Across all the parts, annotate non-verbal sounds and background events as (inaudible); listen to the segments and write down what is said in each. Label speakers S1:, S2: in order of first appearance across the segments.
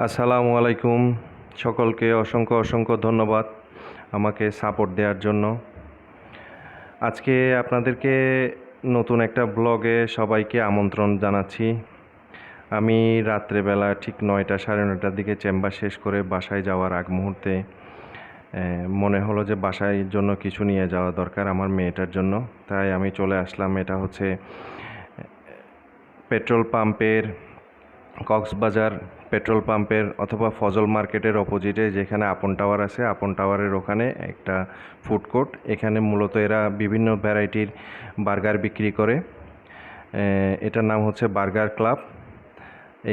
S1: আসসালামু আলাইকুম। সকলকে অসংখ্য অসংখ্য ধন্যবাদ আমাকে সাপোর্ট দেওয়ার জন্য। আজকে আপনাদেরকে নতুন একটা ব্লগে সবাইকে আমন্ত্রণ জানাচ্ছি। আমি রাত্রেবেলা ঠিক নয়টা সাড়ে নয়টার দিকে চেম্বার শেষ করে বাসায় যাওয়ার আগ মুহূর্তে মনে হলো যে বাসায় জন্য কিছু নিয়ে যাওয়া দরকার আমার মেয়েটার জন্য। তাই আমি চলে আসলাম। এটা হচ্ছে পেট্রোল পাম্পের কক্সবাজার পেট্রোল পাম্পের অথবা ফজল মার্কেটের অপোজিটে যেখানে আপন টাওয়ার আছে, আপন টাওয়ারের ওখানে একটা ফুড কোর্ট। এখানে মূলত এরা বিভিন্ন ভ্যারাইটির বার্গার বিক্রি করে। এটার নাম হচ্ছে বার্গার ক্লাব।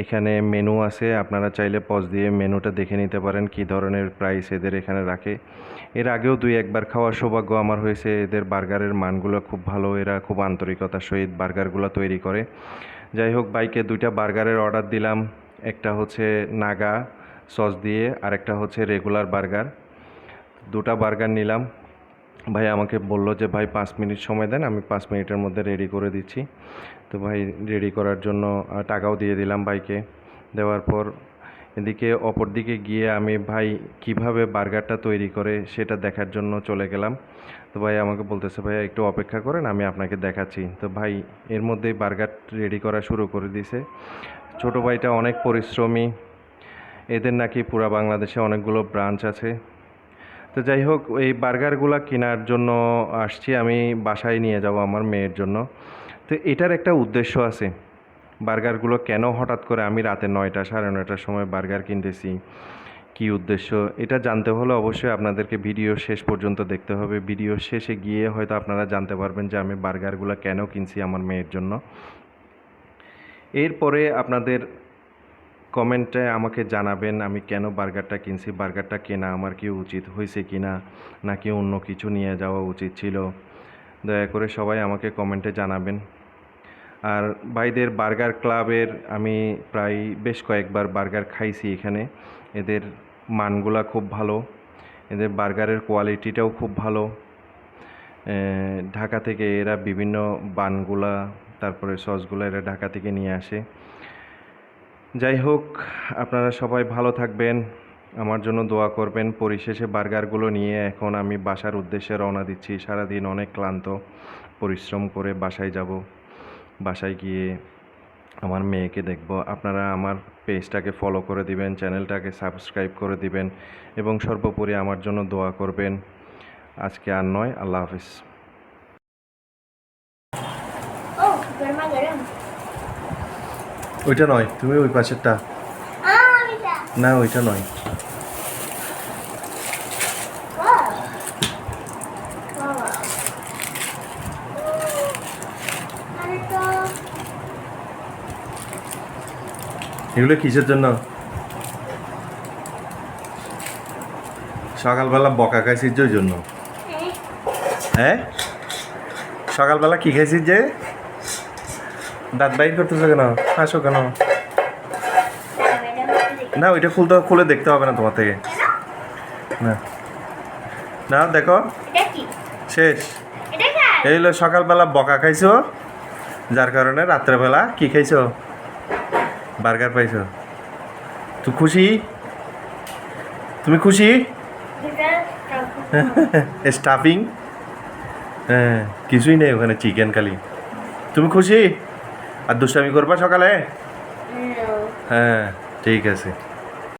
S1: এখানে মেনু আছে, আপনারা চাইলে পজ দিয়ে মেনুটা দেখে নিতে পারেন কী ধরনের প্রাইস এদের এখানে রাখে। এর আগেও দুই একবার খাওয়ার সৌভাগ্য আমার হয়েছে, এদের বার্গারের মানগুলো খুব ভালো, এরা খুব আন্তরিকতার সহিত বার্গারগুলো তৈরি করে। যাই হোক, বাইকে দুইটা বার্গারের অর্ডার দিলাম। একটা হচ্ছে নাগা সস দিয়ে আর একটা হচ্ছে রেগুলার বার্গার। দুটা বার্গার নিলাম। ভাই আমাকে বলল যে, ভাই, পাঁচ মিনিট সময় দেন, আমি পাঁচ মিনিটের মধ্যে রেডি করে দিচ্ছি। তো ভাই, রেডি করার জন্য টাকাও দিয়ে দিলাম বাইকে। দেওয়ার পর এদিকে অপর দিকে গিয়ে আমি, ভাই, কীভাবে বার্গারটা তৈরি করে সেটা দেখার জন্য চলে গেলাম? তো ভাই আমাকে বলতেছে, ভাই, একটু অপেক্ষা করেন, আমি আপনাকে দেখাচ্ছি। তো ভাই, এর মধ্যেই বার্গার রেডি করা শুরু করে দিয়েছে ছোটো ভাইটা অনেক পরিশ্রমী। এদের নাকি পুরা বাংলাদেশে অনেকগুলো ব্রাঞ্চ আছে। তো যাই হোক, এই বার্গারগুলো কেনার জন্য আসছি। আমি বাসায় নিয়ে যাব আমার মেয়ের জন্য। তো এটার একটা উদ্দেশ্য আছে। বার্গারগুলো কেন হঠাৎ করে আমি রাতে নয়টা সাড়ে নয়টার সময় বার্গার কিনতেছি? কী উদ্দেশ্য? এটা জানতে হলে অবশ্যই আপনাদেরকে ভিডিও শেষ পর্যন্ত দেখতে হবে। ভিডিও শেষে গিয়ে হয়তো আপনারা জানতে পারবেন যে আমি বার্গারগুলো কেন কিনছি আমার মেয়ের জন্য। এরপরে আপনাদের কমেন্টে আমাকে জানাবেন, আমি কেন বার্গারটা কিনছি? বার্গারটা কেনা আমার কি উচিত হয়েছে কি না? নাকি অন্য কিছু নিয়ে যাওয়া উচিত ছিল? দয়া করে সবাই আমাকে কমেন্টে জানাবেন। আর ভাইদের বার্গার ক্লাবের আমি প্রায় বেশ কয়েকবার বার্গার খাইছি এখানে। এদের মানগুলা খুব ভালো। এদের বার্গারের কোয়ালিটিটাও খুব ভালো। ঢাকা থেকে এরা বিভিন্ন বানগুলা, তারপরে সসগুলো এরা ঢাকা থেকে নিয়ে আসে। যাই হোক, আপনারা সবাই ভালো থাকবেন। আমার জন্য দোয়া করবেন। পরিশেষে বার্গারগুলো নিয়ে এখন আমি বাসার উদ্দেশ্যে রওনা দিচ্ছি। সারাদিন অনেক ক্লান্ত, পরিশ্রম করে বাসায় যাব। বাসায় গিয়ে আমার মেয়েকে দেখব। আপনারা আমার পেজটাকে ফলো করে দিবেন চ্যানেলটাকে সাবস্ক্রাইব করে দিবেন এবং সর্বোপরি আমার জন্য দোয়া করবেন। আজকে আর নয় আল্লাহ হাফিজ।
S2: Oh.
S1: ওইটা নয় তুমি ওই পাশেরটা।
S2: Ah,
S1: না ওইটা নয়। এগুলো কিসের জন্য? সকালবেলা বকা খাইছিস যে ওই জন্য? হ্যাঁ? সকালবেলা কি খাইছিস যে? দাঁত বাইর করতেছো কেন? আসো কেন? না ওইটা খুলতে খুলে দেখতে হবে না তোমার থেকে। না। না দেখো। শেষ। এই হলো সকালবেলা বকা খাইছো যার কারণে রাত্রেবেলা কি খাইছো? বার্গার পাইছ। তুই খুশি? তুমি খুশি? (laughs) স্টাফিং হ্যাঁ কিছুই নেই ওখানে চিকেন খালি। তুমি খুশি? আর দুষ্টামি করবা সকালে? হ্যাঁ ঠিক আছে।